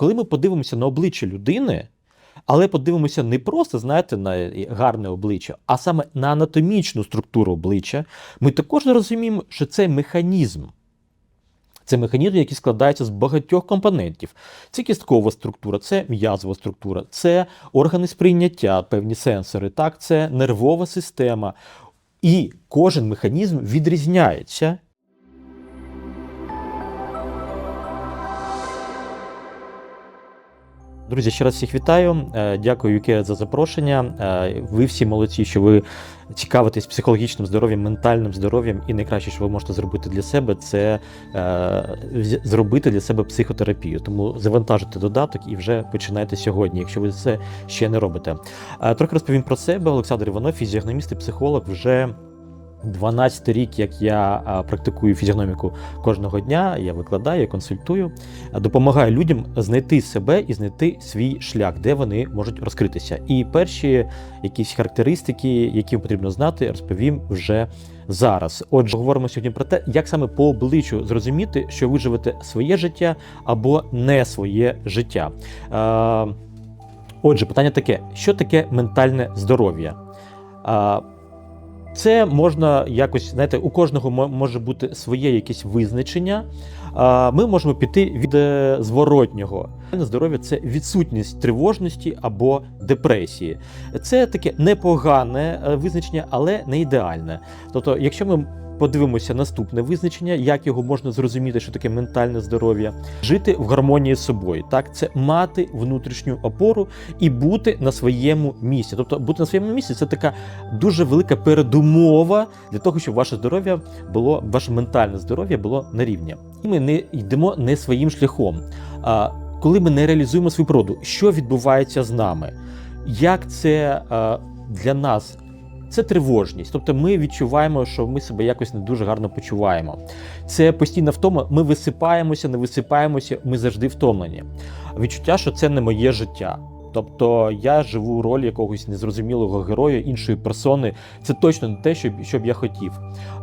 коли ми подивимося на обличчя людини, але подивимося не просто, знаєте, на гарне обличчя, а саме на анатомічну структуру обличчя, ми також розуміємо, що це механізм. Це механізм, який складається з багатьох компонентів. Це кісткова структура, це м'язова структура, це органи сприйняття, певні сенсори, так, це нервова система. І кожен механізм відрізняється. Друзі, ще раз всіх вітаю. Е, Дякую, Юке, за запрошення. Е, Ви всі молодці, що ви цікавитесь психологічним здоров'ям, ментальним здоров'ям, і найкраще, що ви можете зробити для себе, це е, зробити для себе психотерапію. Тому завантажуйте додаток і вже починайте сьогодні, якщо ви це ще не робите. Трохи розповім про себе. Олександр Іванов, фізіогноміст і психолог, вже 12 рік, як я практикую фізіогноміку кожного дня, я викладаю, консультую, допомагаю людям знайти себе і знайти свій шлях, де вони можуть розкритися. І перші якісь характеристики, які потрібно знати, розповім вже зараз. Отже, говоримо сьогодні про те, як саме по обличчю зрозуміти, що ви живете своє життя або не своє життя. Отже, питання таке: що таке ментальне здоров'я? Це можна якось, знаєте, у кожного може бути своє якесь визначення. Ми можемо піти від е, зворотнього. Здоров'я це відсутність тривожності або депресії. Це таке непогане е, визначення, але не ідеальне. Тобто, якщо ми подивимося наступне визначення, як його можна зрозуміти, що таке ментальне здоров'я, жити в гармонії з собою. Так, це мати внутрішню опору і бути на своєму місці. Тобто, бути на своєму місці це така дуже велика передумова для того, щоб ваше здоров'я було, ваше ментальне здоров'я було на рівні. І ми не йдемо не своїм шляхом. А коли ми не реалізуємо свою природу, що відбувається з нами? Як це для нас? Це тривожність, тобто ми відчуваємо, що ми себе якось не дуже гарно почуваємо. Це постійна втома. Ми висипаємося, не висипаємося, ми завжди втомлені. Відчуття, що це не моє життя. Тобто я живу в ролі якогось незрозумілого героя, іншої персони. Це точно не те, що, що б я хотів.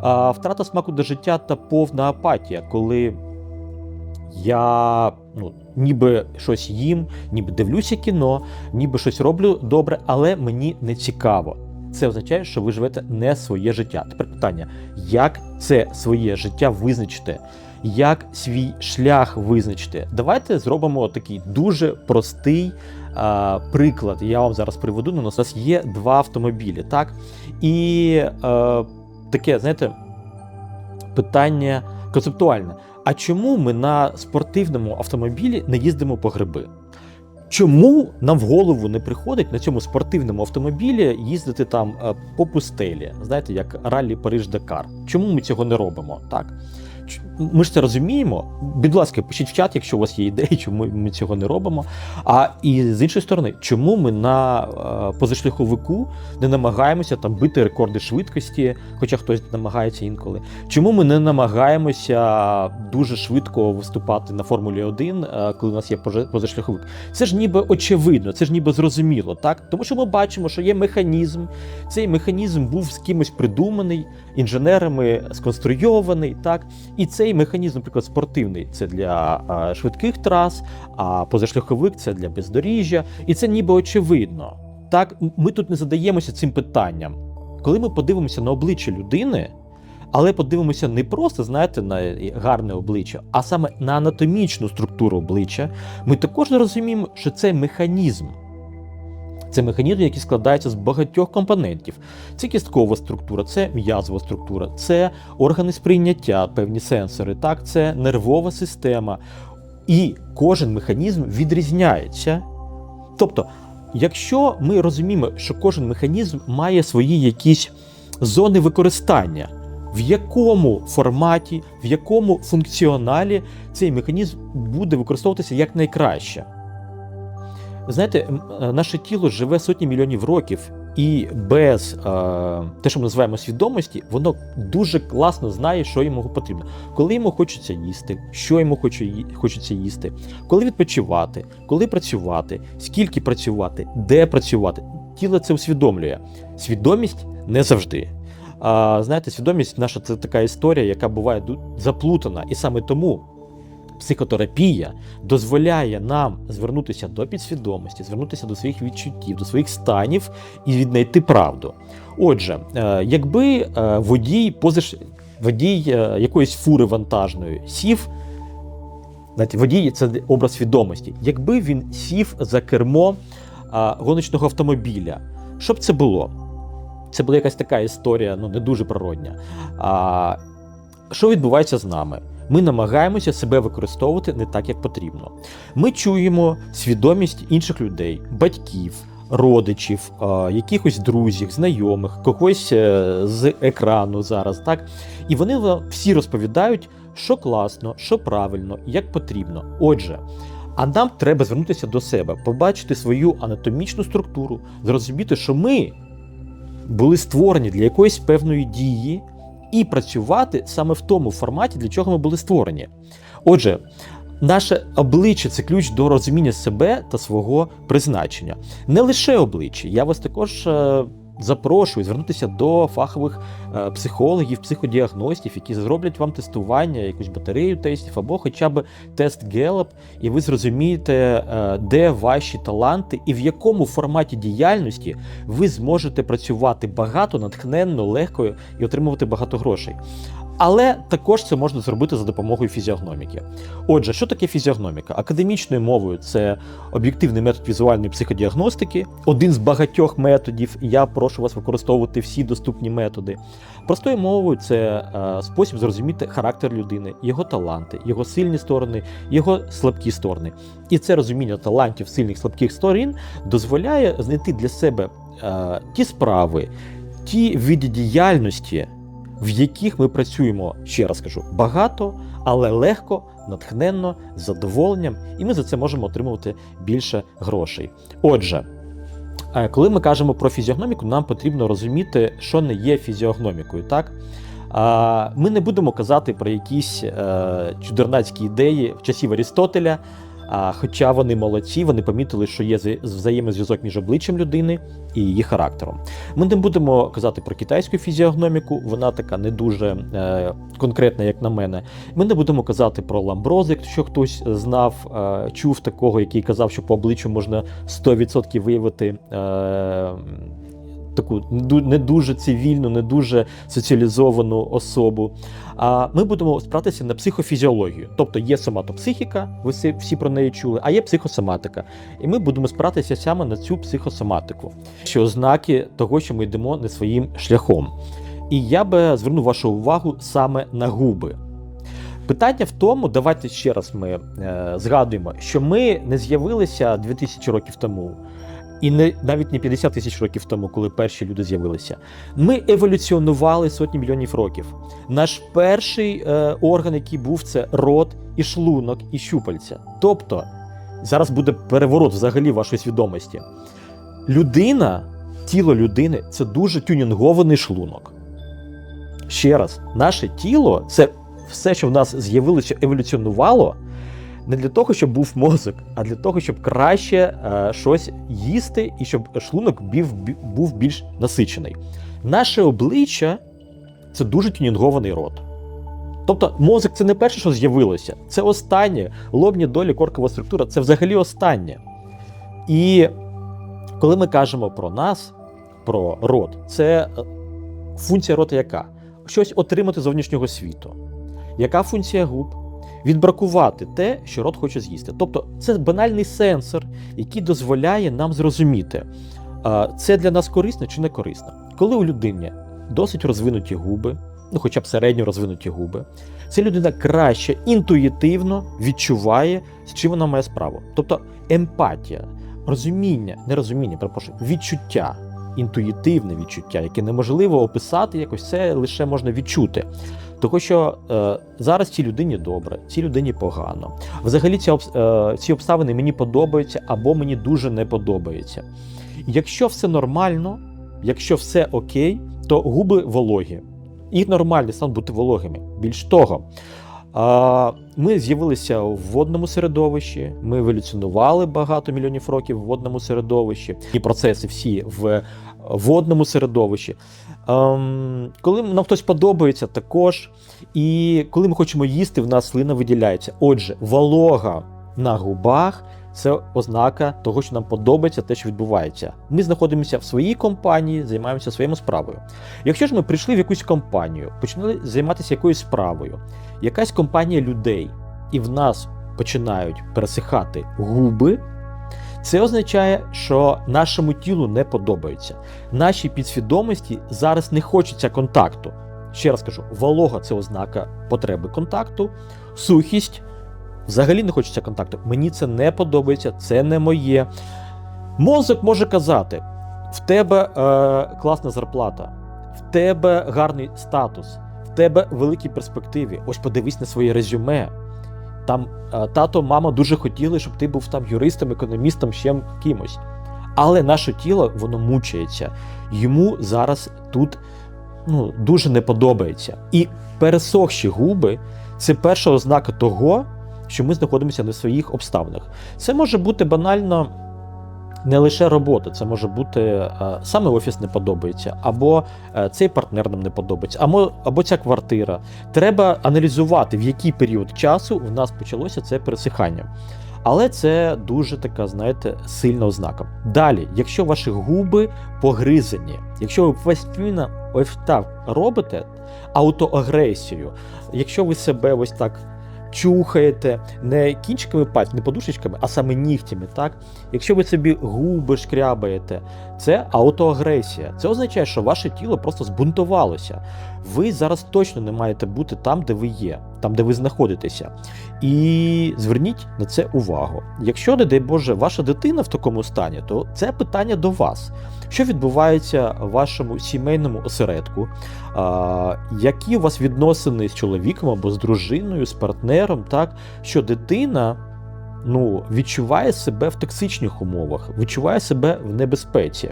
А, втрата смаку до життя та повна апатія, коли я ну, ніби щось їм, ніби дивлюся кіно, ніби щось роблю добре, але мені не цікаво. Це означає, що ви живете не своє життя. Тепер питання: як це своє життя визначити? Як свій шлях визначити? Давайте зробимо такий дуже простий а, приклад. Я вам зараз приведу. Ну, У нас є два автомобілі, так? І е, таке, знаєте, питання концептуальне. А чому ми на спортивному автомобілі не їздимо по гриби? Чому нам в голову не приходить на цьому спортивному автомобілі їздити там е, по пустелі, знаєте, як раллі Париж-Дакар? Чому ми цього не робимо? Так. Ми ж це розуміємо. Будь ласка, пишіть в чат, якщо у вас є ідеї, чому ми цього не робимо. А і з іншої сторони, чому ми на е, позашляховику не намагаємося там бити рекорди швидкості, хоча хтось намагається інколи. Чому ми не намагаємося дуже швидко виступати на Формулі 1, е, коли у нас є позашляховик? Це ж ніби очевидно, це ж ніби зрозуміло, так? Тому що ми бачимо, що є механізм. Цей механізм був з кимось придуманий, інженерами сконструйований, так? І цей механізм, наприклад, спортивний це для швидких трас, а позашляховик це для бездоріжжя. І це ніби очевидно. Так, ми тут не задаємося цим питанням. Коли ми подивимося на обличчя людини, але подивимося не просто, знаєте, на гарне обличчя, а саме на анатомічну структуру обличчя, ми також розуміємо, що це механізм. Це механізм, який складається з багатьох компонентів. Це кісткова структура, це м'язова структура, це органи сприйняття, певні сенсори, так, це нервова система. І кожен механізм відрізняється. Тобто, якщо ми розуміємо, що кожен механізм має свої якісь зони використання, в якому форматі, в якому функціоналі цей механізм буде використовуватися якнайкраще. Знаєте, е, наше тіло живе сотні мільйонів років, і без е, те, що ми називаємо свідомості, воно дуже класно знає, що йому потрібно. Коли йому хочеться їсти, що йому хоче, хочеться їсти, коли відпочивати, коли працювати, скільки працювати, де працювати. Тіло це усвідомлює. Свідомість не завжди. А, знаєте, свідомість наша це така історія, яка буває заплутана. І саме тому Психотерапія дозволяє нам звернутися до підсвідомості, звернутися до своїх відчуттів, до своїх станів і віднайти правду. Отже, е, якби е, водій позиш... водій е, якоїсь фури вантажної сів, водій це образ свідомості. Якби він сів за кермо гоночного автомобіля, що б це було? Це була якась така історія, ну не дуже природня. А, що відбувається з нами? Ми намагаємося себе використовувати не так, як потрібно. Ми чуємо свідомість інших людей, батьків, родичів, якихось друзів, знайомих, когось е, з екрану зараз, так? І вони всі розповідають, що класно, що правильно, як потрібно. Отже, а нам треба звернутися до себе, побачити свою анатомічну структуру, зрозуміти, що ми були створені для якоїсь певної дії, і працювати саме в тому форматі, для чого ми були створені. Отже, наше обличчя це ключ до розуміння себе та свого призначення. Не лише обличчя. Я вас також е, запрошую звернутися до фахових е, психологів, психодіагностів, які зроблять вам тестування, якусь батарею тестів або хоча б тест Гелап, і ви зрозумієте, е, де ваші таланти і в якому форматі діяльності ви зможете працювати багато, натхненно, легко і отримувати багато грошей. Але також це можна зробити за допомогою фізіогноміки. Отже, що таке фізіогноміка? Академічною мовою це об'єктивний метод візуальної психодіагностики, один з багатьох методів. Я прошу вас використовувати всі доступні методи. Простою мовою це е, спосіб зрозуміти характер людини, його таланти, його сильні сторони, його слабкі сторони. І це розуміння талантів, сильних слабких сторін дозволяє знайти для себе е, ті справи, ті види діяльності в яких ми працюємо, ще раз кажу, багато, але легко, натхненно, з задоволенням, і ми за це можемо отримувати більше грошей. Отже, е, коли ми кажемо про фізіогноміку, нам потрібно розуміти, що не є фізіогномікою. так? Ми не будемо казати про якісь е, чудернацькі ідеї в часів Арістотеля. А, Хоча вони молодці, вони помітили, що є вза- взаємозв'язок між обличчям людини і її характером. Ми не будемо казати про китайську фізіогноміку, вона така не дуже е, конкретна, як на мене. Ми не будемо казати про ламбрози, якщо хтось знав, е, чув такого, який казав, що по обличчю можна 100% виявити. Е, Таку не дуже цивільну, не дуже соціалізовану особу. А ми будемо спиратися на психофізіологію. Тобто є соматопсихіка, ви всі, про неї чули, а є психосоматика. І ми будемо спиратися саме на цю психосоматику, що ознаки того, що ми йдемо не своїм шляхом. І я би звернув вашу увагу саме на губи. Питання в тому, давайте ще раз ми е, згадуємо, що ми не з'явилися 2000 років тому, і не навіть не 50 тисяч років тому, коли перші люди з'явилися. Ми еволюціонували сотні мільйонів років. Наш перший е, орган, який був, це рот і шлунок, і щупальця. Тобто зараз буде переворот взагалі вашої свідомості. Людина, тіло людини це дуже тюнінгований шлунок. Ще раз, наше тіло це все, що в нас з'явилося, еволюціонувало. Не для того, щоб був мозок, а для того, щоб краще е, щось їсти і щоб шлунок бів, був більш насичений. Наше обличчя це дуже тюнінгований рот. Тобто мозок це не перше, що з'явилося, це останнє. Лобні долі, коркова структура це взагалі останнє. І коли ми кажемо про нас, про рот, це е, функція рота яка? Щось отримати зовнішнього світу. Яка функція губ? Відбракувати те, що рот хоче з'їсти. Тобто це банальний сенсор, який дозволяє нам зрозуміти, це для нас корисно чи не корисно. Коли у людини досить розвинуті губи, ну хоча б середньо розвинуті губи, ця людина краще інтуїтивно відчуває, з чим вона має справу. Тобто емпатія, розуміння, не розуміння, перепрошую, відчуття, інтуїтивне відчуття, яке неможливо описати якось, це лише можна відчути. Тому що е, зараз цій людині добре, цій людині погано. Взагалі, ці, е, ці обставини мені подобаються або мені дуже не подобаються. Якщо все нормально, якщо все окей, то губи вологі. Їх нормальний стан бути вологими. Більш того, Ми з'явилися в водному середовищі, ми еволюціонували багато мільйонів років в водному середовищі, і процеси всі в водному середовищі. Ем, Коли нам хтось подобається, також. І коли ми хочемо їсти, в нас слина виділяється. Отже, волога на губах це ознака того, що нам подобається те, що відбувається. Ми знаходимося в своїй компанії, займаємося своєю справою. Якщо ж ми прийшли в якусь компанію, почали займатися якоюсь справою, якась компанія людей, і в нас починають пересихати губи. Це означає, що нашому тілу не подобається. Нашій підсвідомості зараз не хочеться контакту. Ще раз кажу, волога це ознака потреби контакту, сухість взагалі не хочеться контакту. Мені це не подобається, це не моє. Мозок може казати: в тебе е, класна зарплата, в тебе гарний статус, в тебе великі перспективи. Ось подивись на своє резюме. Там е, тато, мама дуже хотіли, щоб ти був там юристом, економістом, ще кимось. Але наше тіло воно мучається. Йому зараз тут ну, дуже не подобається. І пересохші губи це перша ознака того, що ми знаходимося не в своїх обставинах. Це може бути банально не лише робота, це може бути е, саме офіс не подобається, або е, цей партнер нам не подобається, або, або ця квартира. Треба аналізувати, в який період часу в нас почалося це пересихання. Але це дуже така, знаєте, сильна ознака. Далі, якщо ваші губи погризані, якщо ви постійно ось так робите аутоагресію, якщо ви себе ось так чухаєте не кінчиками пальців, не подушечками, а саме нігтями, так? Якщо ви собі губи шкрябаєте, це аутоагресія. Це означає, що ваше тіло просто збунтувалося. Ви зараз точно не маєте бути там, де ви є, там, де ви знаходитеся. І зверніть на це увагу. Якщо, не дай Боже, ваша дитина в такому стані, то це питання до вас. Що відбувається в вашому сімейному осередку? А, Які у вас відносини з чоловіком або з дружиною, з партнером, так що дитина ну, відчуває себе в токсичних умовах, відчуває себе в небезпеці?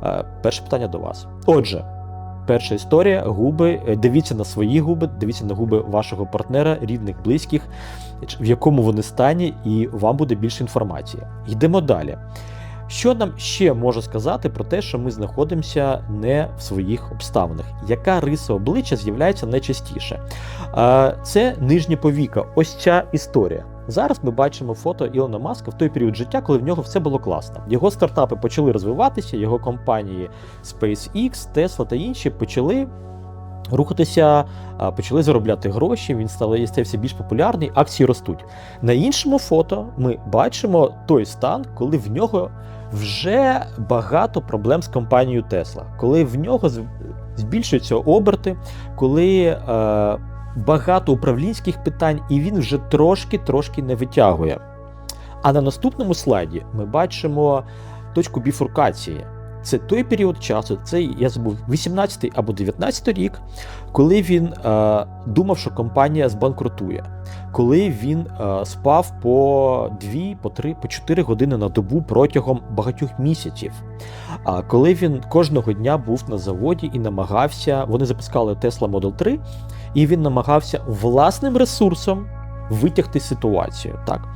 А, Перше питання до вас. Отже. Перша історія губи. Е, Дивіться на свої губи, дивіться на губи вашого партнера, рідних, близьких, в якому вони стані, і вам буде більше інформації. Йдемо далі. Що нам ще може сказати про те, що ми знаходимося не в своїх обставинах? Яка риса обличчя з'являється найчастіше? Це нижня повіка. Ось ця історія. Зараз ми бачимо фото Ілона Маска в той період життя, коли в нього все було класно. Його стартапи почали розвиватися, його компанії SpaceX, Tesla та інші почали. Рухатися, почали заробляти гроші, він став стався більш популярний, акції ростуть. На іншому фото ми бачимо той стан, коли в нього вже багато проблем з компанією Tesla, коли в нього збільшуються оберти, коли е, багато управлінських питань, і він вже трошки-трошки не витягує. А на наступному слайді ми бачимо точку біфуркації. Це той період часу, це я забув 18 або 19 рік, коли він е, думав, що компанія збанкрутує, коли він е, спав по 2, по 3, по 4 години на добу протягом багатьох місяців. А коли він кожного дня був на заводі і намагався, вони запускали Tesla Model 3, і він намагався власним ресурсом витягти ситуацію. Так?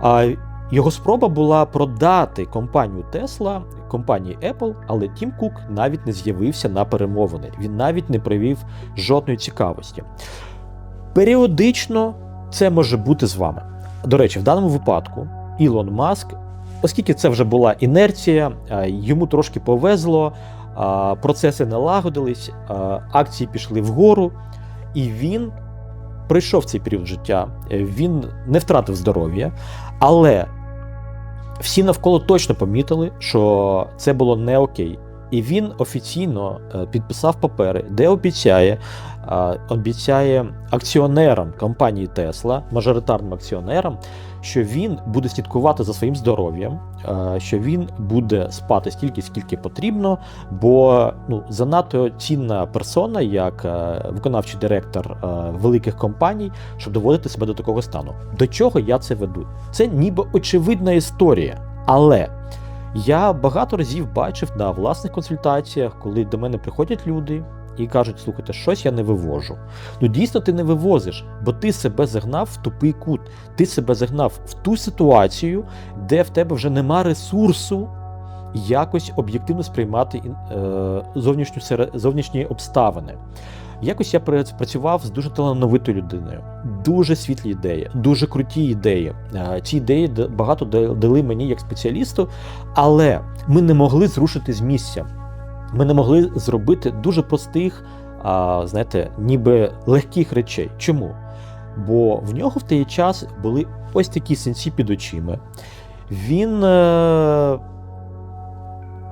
А його спроба була продати компанію Tesla компанії Apple, але Тім Кук навіть не з'явився на перемовини. Він навіть не привів жодної цікавості. Періодично це може бути з вами. До речі, в даному випадку Ілон Маск, оскільки це вже була інерція, йому трошки повезло, процеси налагодились, акції пішли вгору, і він прийшов цей період життя. Е, Він не втратив здоров'я, але всі навколо точно помітили, що це було не окей. І він офіційно е, підписав папери, де обіцяє, е, обіцяє акціонерам компанії Tesla, мажоритарним акціонерам, що він буде слідкувати за своїм здоров'ям, що він буде спати стільки, скільки потрібно, бо ну, занадто цінна персона, як е, виконавчий директор е, великих компаній, щоб доводити себе до такого стану. До чого я це веду? Це ніби очевидна історія, але. Я багато разів бачив на власних консультаціях, коли до мене приходять люди і кажуть: слухайте, щось я не вивожу. Ну дійсно ти не вивозиш, бо ти себе загнав в тупий кут, ти себе загнав в ту ситуацію, де в тебе вже нема ресурсу якось об'єктивно сприймати е, зовнішню зовнішні обставини. Якось я пра- працював з дуже талановитою людиною, дуже світлі ідеї, дуже круті ідеї. Е, Ці ідеї багато да- дали мені як спеціалісту, але ми не могли зрушити з місця. Ми не могли зробити дуже простих, а, знаєте, ніби легких речей. Чому? Бо в нього в той час були ось такі синці під очима. Він е,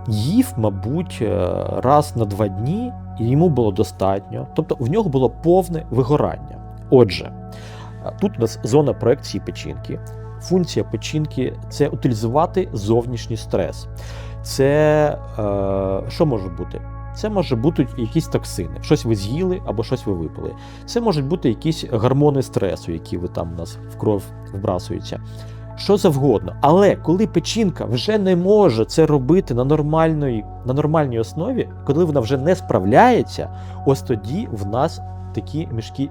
їв, мабуть, е, раз на два дні, і йому було достатньо. Тобто в нього було повне вигорання. Отже, е, тут у нас зона проекції печінки. Функція печінки це утилізувати зовнішній стрес. Це е, що може бути? Це може бути якісь токсини, щось ви з'їли або щось ви випили. Це можуть бути якісь гормони стресу, які ви там у нас в кров вбрасуються. Що завгодно. Але коли печінка вже не може це робити на на нормальній основі, коли вона вже не справляється, ось тоді в нас такі мішки,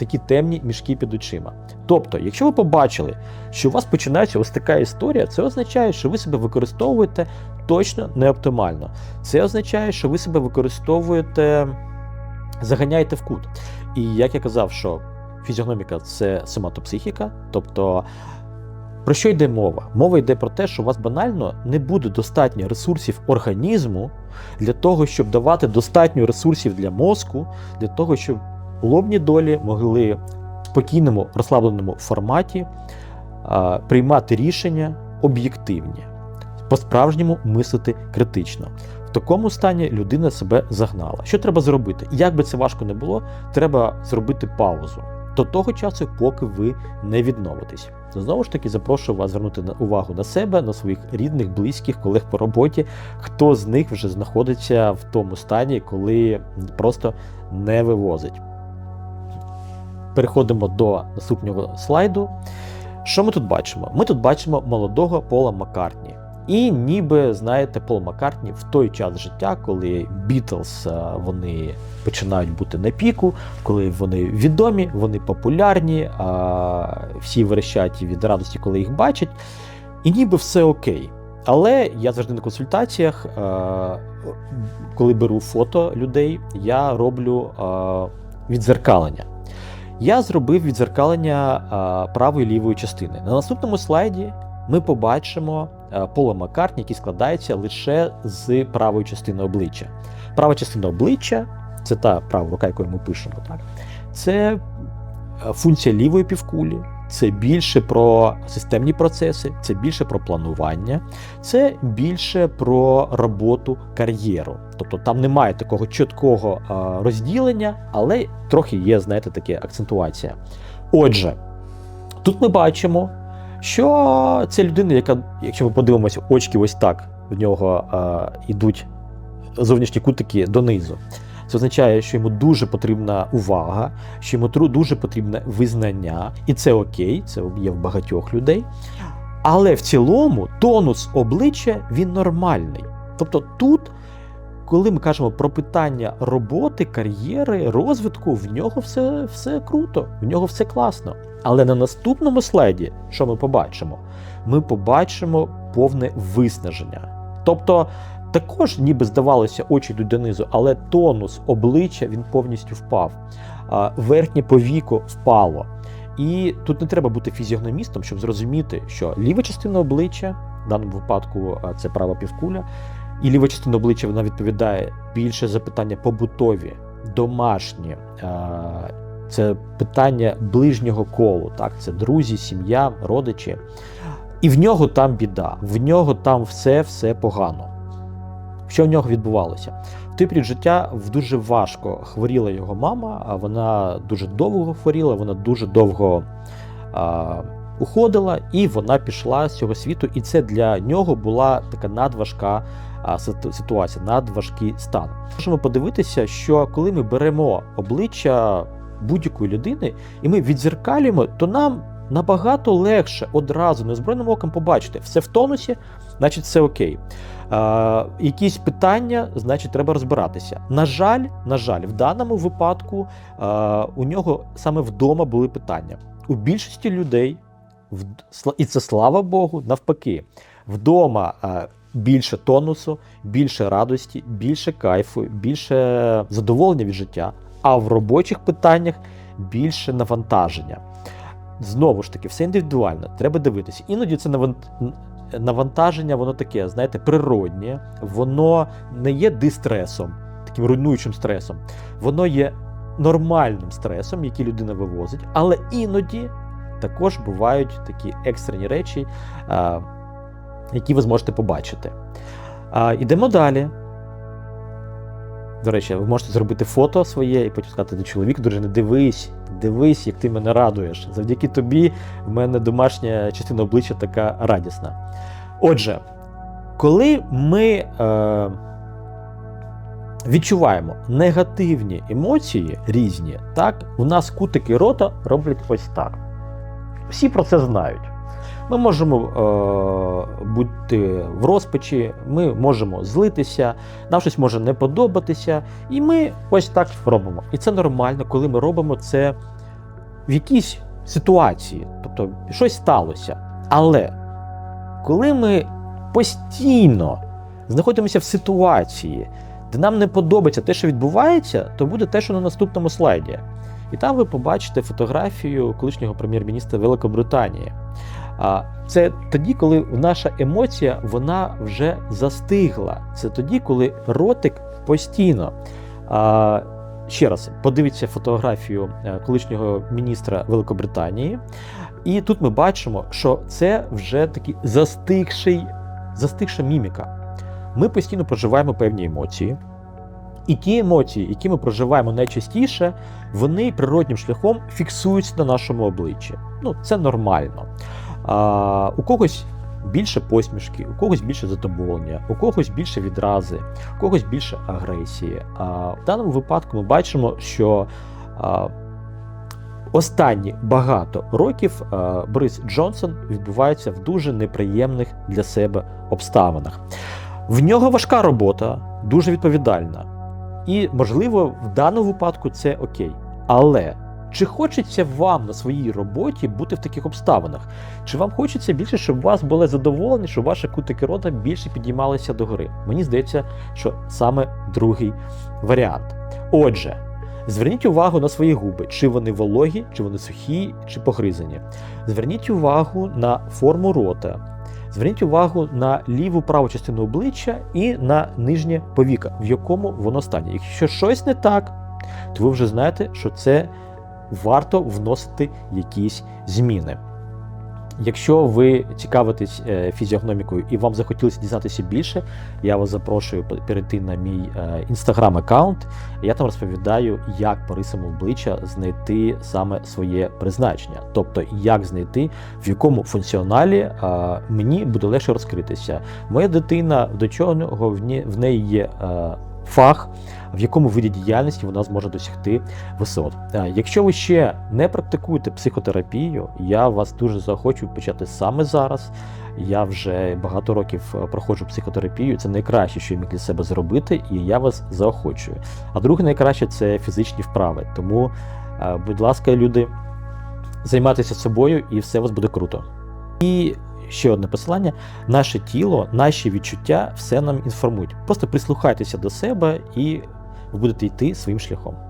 такі темні мішки під очима. Тобто, якщо ви побачили, що у вас починається ось така історія, це означає, що ви себе використовуєте точно не оптимально. Це означає, що ви себе використовуєте, заганяєте в кут. І як я казав, що фізіогноміка це соматопсихіка, тобто. Про що йде мова? Мова йде про те, що у вас банально не буде достатньо ресурсів організму для того, щоб давати достатньо ресурсів для мозку, для того, щоб лобні долі могли в спокійному розслабленому форматі а, приймати рішення об'єктивні, по-справжньому мислити критично. В такому стані людина себе загнала. Що треба зробити? Як би це важко не було, треба зробити паузу до того часу, поки ви не відновитесь. Знову ж таки, запрошую вас звернути увагу на себе, на своїх рідних, близьких, колег по роботі, хто з них вже знаходиться в тому стані, коли просто не вивозить. Переходимо до наступного слайду. Що ми тут бачимо? Ми тут бачимо молодого Пола Маккартні. І ніби, знаєте, Пол Маккартні в той час життя, коли Бітлз е, вони починають бути на піку, коли вони відомі, вони популярні, а всі верещать від радості, коли їх бачать, і ніби все окей. Але я завжди на консультаціях, е, коли беру фото людей, я роблю е, відзеркалення. Я зробив відзеркалення правої і лівої частини. На наступному слайді ми побачимо поле Маккартні, який складається лише з правої частини обличчя. Права частина обличчя це та права рука, якою ми пишемо. Так? Це функція лівої півкулі, це більше про системні процеси, це більше про планування, це більше про роботу кар'єру. Тобто там немає такого чіткого е, розділення, але трохи є, знаєте, таке акцентуація. Отже, тут ми бачимо, що це людина, яка, якщо ми подивимося, очки ось так в нього е, йдуть зовнішні кутики донизу. Це означає, що йому дуже потрібна увага, що йому дуже потрібне визнання, і це окей, це є в багатьох людей. Але в цілому тонус обличчя він нормальний. Тобто тут, коли ми кажемо про питання роботи, кар'єри, розвитку, в нього все, все круто, в нього все класно. Але на наступному слайді, що ми побачимо? Ми побачимо повне виснаження. Тобто, також, ніби здавалося, очі йдуть донизу, але тонус обличчя він повністю впав. Верхнє повіко впало. І тут не треба бути фізіогномістом, щоб зрозуміти, що ліва частина обличчя, в даному випадку це права півкуля, і ліва частина обличчя вона відповідає більше за питання побутові, домашні. Це питання ближнього колу, так, це друзі, сім'я, родичі. І в нього там біда, в нього там все все погано. Що в нього відбувалося? В той період життя в дуже важко хворіла його мама, вона дуже довго хворіла, вона дуже довго а, уходила, і вона пішла з цього світу. І це для нього була така надважка ситуація, надважкий стан. Можемо подивитися, що коли ми беремо обличчя будь-якої людини і ми відзеркалюємо, то нам набагато легше одразу незброєним оком побачити, все в тонусі, значить все окей. Е, якісь питання, значить, треба розбиратися. На жаль, на жаль, в даному випадку е, у нього саме вдома були питання. У більшості людей, і це слава Богу, навпаки, вдома е, більше тонусу, більше радості, більше кайфу, більше задоволення від життя, а в робочих питаннях більше навантаження. Знову ж таки, все індивідуально, треба дивитися. Іноді це навант- навантаження, воно таке, знаєте, природнє, воно не є дистресом, таким руйнуючим стресом. Воно є нормальним стресом, який людина вивозить, але іноді також бувають такі екстрені речі, які ви зможете побачити. Ідемо далі. До речі, ви можете зробити фото своє і потім сказати до чоловіка, дружини, дивись, дивись, як ти мене радуєш. Завдяки тобі в мене домашня частина обличчя така радісна. Отже, коли ми е, відчуваємо негативні емоції різні, так, у нас кутики рота роблять ось так. Всі про це знають. Ми можемо е, бути в розпачі, ми можемо злитися, нам щось може не подобатися, і ми ось так робимо. І це нормально, коли ми робимо це в якійсь ситуації, тобто щось сталося. Але коли ми постійно знаходимося в ситуації, де нам не подобається те, що відбувається, то буде те, що на наступному слайді. І там ви побачите фотографію колишнього прем'єр-міністра Великобританії. Це тоді, коли наша емоція вона вже застигла. Це тоді, коли ротик постійно. Ще раз подивіться фотографію е, колишнього міністра Великобританії, і тут ми бачимо, що це вже такий застигший, застигша міміка. Ми постійно проживаємо певні емоції. І ті емоції, які ми проживаємо найчастіше, вони природнім шляхом фіксуються на нашому обличчі. Ну, це нормально. А, у когось більше посмішки, у когось більше задоволення, у когось більше відрази, у когось більше агресії. А, в даному випадку ми бачимо, що а, останні багато років а, Борис Джонсон відбувається в дуже неприємних для себе обставинах. В нього важка робота, дуже відповідальна. І, можливо, в даному випадку це окей. Але чи хочеться вам на своїй роботі бути в таких обставинах? Чи вам хочеться більше, щоб у вас були задоволені, щоб ваші кутики рота більше підіймалися догори? Мені здається, що саме другий варіант. Отже, зверніть увагу на свої губи, чи вони вологі, чи вони сухі, чи погризані. Зверніть увагу на форму рота. Зверніть увагу на ліву праву частину обличчя і на нижнє повіка, в якому воно стані. Якщо щось не так, то ви вже знаєте, що це варто вносити якісь зміни. Якщо ви цікавитесь е, фізіогномікою і вам захотілося дізнатися більше, я вас запрошую перейти на мій інстаграм-аккаунт. Я там розповідаю, як по рисам обличчя знайти саме своє призначення, тобто як знайти, в якому функціоналі е, мені буде легше розкритися. Моя дитина до чого в неї є е, фах, в якому виді діяльності вона зможе досягти висот. Е, Якщо ви ще не практикуєте психотерапію, я вас дуже заохочу почати саме зараз. Я вже багато років е, проходжу психотерапію. Це найкраще, що я міг для себе зробити, і я вас заохочую. А друге найкраще це фізичні вправи. Тому, е, будь ласка, люди, займайтеся собою, і все у вас буде круто. І ще одне посилання: наше тіло, наші відчуття все нам інформують. Просто прислухайтеся до себе, і ви будете йти своїм шляхом.